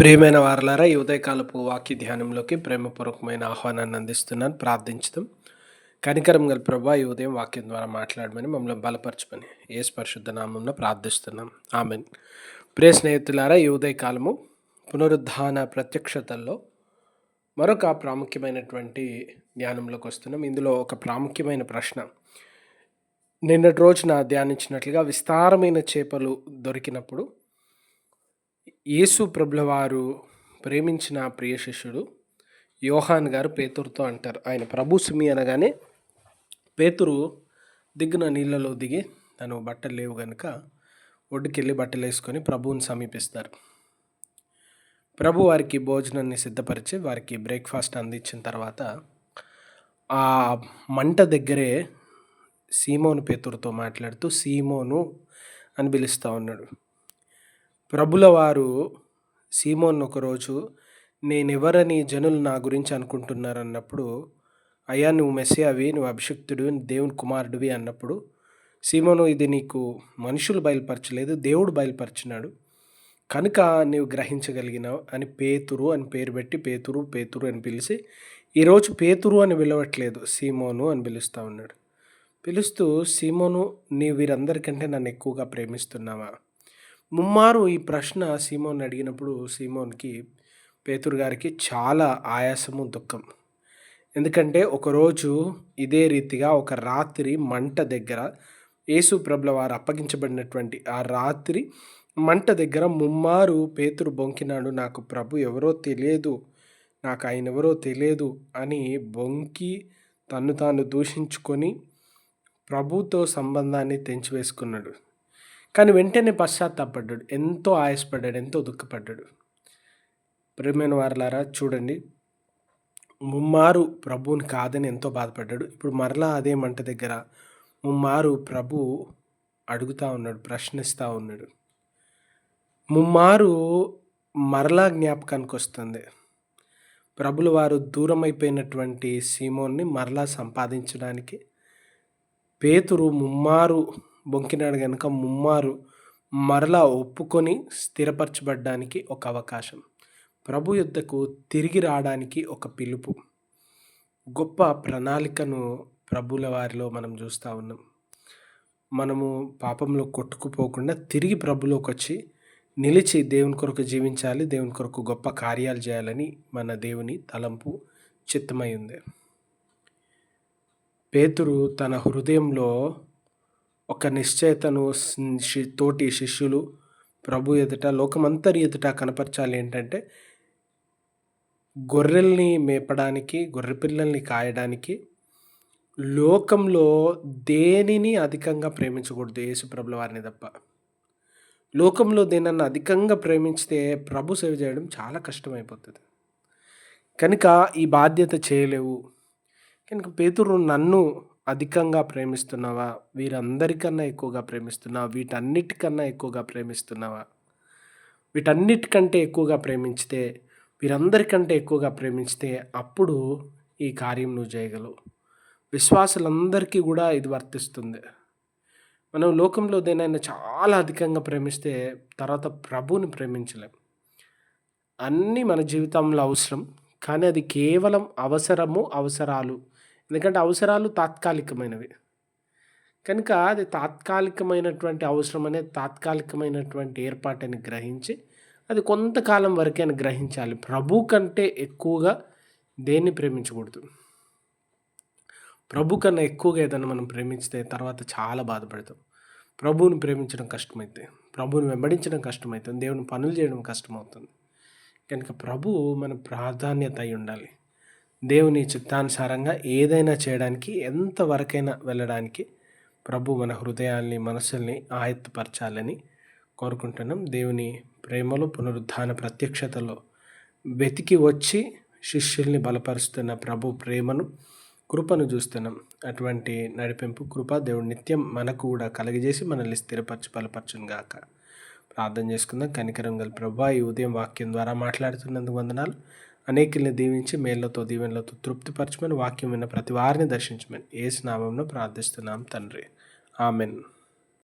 ప్రియమైన వారలారా ఈ ఉదయకాలపు వాక్య ధ్యానంలోకి ప్రేమపూర్వకమైన ఆహ్వానాన్ని అందిస్తున్నాను. ప్రార్థించడం కనికరం గల ప్రభా ఈ ఉదయం వాక్యం ద్వారా మాట్లాడమని మమ్మల్ని బలపరచమని ఏ స్పరిశుద్ధ నామంలో ప్రార్థిస్తున్నాం. ఆమెన్. ప్రియ స్నేహితులారా ఈ ఉదయకాలము పునరుద్ధాన ప్రత్యక్షతల్లో మరొక ప్రాముఖ్యమైనటువంటి ధ్యానంలోకి వస్తున్నాం. ఇందులో ఒక ప్రాముఖ్యమైన ప్రశ్న. నిన్నటి రోజున ధ్యానించినట్లుగా విస్తారమైన చేపలు దొరికినప్పుడు యేసు ప్రభులవారు ప్రేమించిన ప్రియ శిష్యుడు యోహాన్ గారు పేతురుతో అంటారు. ఆయన ప్రభు సుమి అనగానే పేతురు దిగ్గున నీళ్ళలో దిగి తను బట్టలు లేవు కనుక ఒడ్డుకెళ్ళి బట్టలు వేసుకొని ప్రభువుని సమీపిస్తారు. ప్రభు వారికి భోజనాన్ని సిద్ధపరిచి వారికి బ్రేక్ఫాస్ట్ అందించిన తర్వాత ఆ మంట దగ్గరే సీమోను పేతురుతో మాట్లాడుతూ సీమోను అని పిలుస్తూ ఉన్నాడు. ప్రభుల వారు సీమోన్ ఒకరోజు నేనెవరని జనులు నా గురించి అనుకుంటున్నారన్నప్పుడు అయ్యా నువ్వు మెస్సియావి నువ్వు అభిషక్తుడు దేవుని కుమారుడివి అన్నప్పుడు సీమోను ఇది నీకు మనుషులు బయలుపరచలేదు దేవుడు బయలుపరిచినాడు. కనుక నీవు గ్రహించగలిగినావు అని పేతురు అని పేరు పెట్టి పేతురు పేతురు అని పిలిచి ఈరోజు పేతురు అని పిలవట్లేదు సీమోను అని పిలుస్తూ ఉన్నాడు. పిలుస్తూ సీమోను నీ వీరందరికంటే నన్ను ఎక్కువగా ప్రేమిస్తున్నావా? ముమ్మారు ఈ ప్రశ్న సీమోన్ అడిగినప్పుడు సీమోన్కి పేతురు గారికి చాలా ఆయాసము దుఃఖం. ఎందుకంటే ఒకరోజు ఇదే రీతిగా ఒక రాత్రి మంట దగ్గర యేసు ప్రభుల వారు అప్పగించబడినటువంటి ఆ రాత్రి మంట దగ్గర ముమ్మారు పేతురు బొంకినాడు నాకు ప్రభు ఎవరో తెలియదు నాకు ఆయన ఎవరో తెలియదు అని బొంకి తను తాను దూషించుకొని ప్రభుతో సంబంధాన్ని తెంచివేసుకున్నాడు. కానీ వెంటనే పశ్చాత్తాపడ్డాడు. ఎంతో ఆయాసపడ్డాడు ఎంతో దుఃఖపడ్డాడు. ప్రేమైన వారలారా చూడండి. ముమ్మారు ప్రభువుని కాదని ఎంతో బాధపడ్డాడు. ఇప్పుడు మరలా అదే మంట దగ్గర ముమ్మారు ప్రభు అడుగుతూ ఉన్నాడు ప్రశ్నిస్తూ ఉన్నాడు. ముమ్మారు మరలా జ్ఞాపకానికి వస్తుంది. ప్రభుల వారు దూరం అయిపోయినటువంటి సీమోన్ని మరలా సంపాదించడానికి పేతురు ముమ్మారు బొంకినాడు గనుక ముమ్మారు మరలా ఒప్పుకొని స్థిరపరచబడ్డానికి ఒక అవకాశం. ప్రభు యుద్ధకు తిరిగి రావడానికి ఒక పిలుపు. గొప్ప ప్రణాళికను ప్రభుల వారిలో మనం చూస్తూ ఉన్నాం. మనము పాపంలో కొట్టుకుపోకుండా తిరిగి ప్రభులోకి వచ్చి నిలిచి దేవుని కొరకు జీవించాలి దేవుని కొరకు గొప్ప కార్యాలు చేయాలని మన దేవుని తలంపు చిత్తమై ఉంది. పేతురు తన హృదయంలో ఒక నిశ్చయతను తోటి శిష్యులు ప్రభు ఎదుట లోకమంతరి ఎదుట కనపరచాలి ఏంటంటే గొర్రెల్ని మేపడానికి గొర్రె పిల్లల్ని కాయడానికి లోకంలో దేనిని అధికంగా ప్రేమించకూడదు యేసుప్రభుల వారిని తప్ప. లోకంలో దేనన్నా అధికంగా ప్రేమించితే ప్రభు సేవ చేయడం చాలా కష్టమైపోతుంది. కనుక ఈ బాధ్యత చేయలేవు. కనుక పేతురు నన్ను అధికంగా ప్రేమిస్తున్నావా? వీరందరికన్నా ఎక్కువగా ప్రేమిస్తున్నావా? వీటన్నిటికన్నా ఎక్కువగా ప్రేమిస్తున్నావా? వీటన్నిటికంటే ఎక్కువగా ప్రేమించితే వీరందరికంటే ఎక్కువగా ప్రేమించితే అప్పుడు ఈ కార్యం నువ్వు చేయగలవు. విశ్వాసులందరికీ కూడా ఇది వర్తిస్తుంది. మనం లోకంలో దేనైనా చాలా అధికంగా ప్రేమిస్తే తర్వాత ప్రభుని ప్రేమించలేం. అన్నీ మన జీవితంలో అవసరం కానీ అది కేవలం అవసరము అవసరాలు. ఎందుకంటే అవసరాలు తాత్కాలికమైనవి. కనుక అది తాత్కాలికమైనటువంటి అవసరం అనే తాత్కాలికమైనటువంటి ఏర్పాటుని గ్రహించి అది కొంతకాలం వరకే గ్రహించాలి. ప్రభు కంటే ఎక్కువగా దేన్ని ప్రేమించకూడదు? ప్రభు కన్నా ఎక్కువగా ఏదైనా మనం ప్రేమించితే తర్వాత చాలా బాధపడతాం. ప్రభువుని ప్రేమించడం కష్టమైతే ప్రభువుని వెంబడించడం కష్టమవుతుంది దేవుని పనులు చేయడం కష్టమవుతుంది. కనుక ప్రభు మన ప్రాధాన్యత అయి ఉండాలి. దేవుని చిత్తానుసారంగా ఏదైనా చేయడానికి ఎంతవరకైనా వెళ్ళడానికి ప్రభు మన హృదయాల్ని మనసుల్ని ఆయత్తపరచాలని కోరుకుంటున్నాం. దేవుని ప్రేమలో పునరుద్ధాన ప్రత్యక్షతలో వెతికి వచ్చి శిష్యుల్ని బలపరుస్తున్న ప్రభు ప్రేమను కృపను చూస్తున్నాం. అటువంటి నడిపింపు కృప దేవుడు నిత్యం మనకు కూడా కలిగజేసి మనల్ని స్థిరపరచి బలపరచును గాక. ప్రార్థన చేసుకుందాం. కనికరం గల ప్రభా ఈ ఉదయం వాక్యం ద్వారా మాట్లాడుతున్నందుకు వందనాలు. అనేకుల్ని దీవించి మేళ్ళతో దీవెనలతో తృప్తిపరచమని వాక్యం విన్న ప్రతి వారిని దర్శించమని ఏ స్నామంలో ప్రార్థిస్తున్నాం తండ్రి. ఆమెన్.